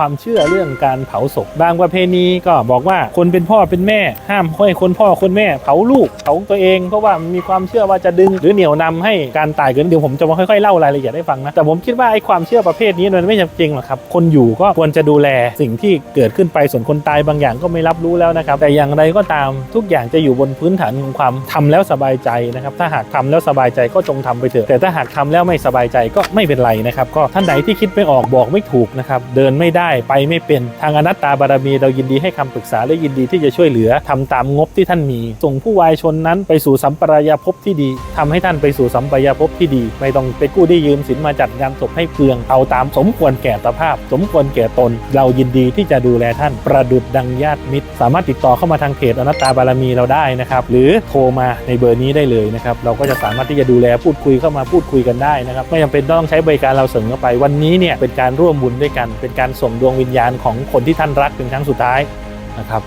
ความเชื่อเรื่องการเผาศพบางประเพณีก็บอกว่าคนเป็นพ่อเป็นแม่ ห้ามให้คนพ่อคนแม่ เผาลูกเผาตัวเองเพราะว่ามีความเชื่อว่าจะดึงหรือเหนี่ยวนำให้การตายเกิดเดี๋ยวผมจะมาค่อยๆเล่ารายละเอียดให้ฟังนะแต่ผมคิดว่าไอ้ความเชื่อประเภทนี้มันไม่จริงหรอกครับคนอยู่ก็ควรจะดูแลสิ่งที่เกิดขึ้นไปส่วนคนตายบางอย่างก็ไม่รับรู้แล้วนะครับแต่อย่างไรก็ตามทุกอย่างจะอยู่บนพื้นฐานของความทำแล้วสบายใจนะครับถ้าหากทำแล้วสบายใจก็จงทำไปเถอะแต่ถ้าหากทำแล้วไม่สบายใจก็ไม่เป็นไรนะครับก็ท่านใดที่คิดไม่ออกบอกไม่ถูกนะครับเดินไม่ได้ไปไม่เป็นทางอนัตตาบารมีเรายินดีให้คำปรึกษาและยินดีที่จะช่วยเหลือทำตามงบที่ท่านมี ส่งผู้วายชนนั้นไปสู่สัมปรายภพที่ดีทำให้ท่านไปสู่สัมปรายภพที่ดี ไม่ต้องไปกู้ที่ยืมสินมาจัดงานศพให้เปลืองเอาตามสมควรแก่สภาพ สมควรแก่ตน เรายินดีที่จะดูแลท่านประดุดดังญาติมิตร สามารถติดต่อเข้ามาทางเพจอนัตตาบารมีเราได้นะครับหรือโทรมาในเบอร์นี้ได้เลยนะครับเราก็จะสามารถที่จะดูแลพูดคุยเข้ามาพูดคุยกันได้นะครับไม่จำเป็นต้องใช้บริการเราเสริมอไปวันนี้เนี่ยเป็นการร่วมบุญด้วยกันเป็นการส่งดวงวิญญาณของคนที่ท่านรักเป็นครั้งสุดท้ายนะครับ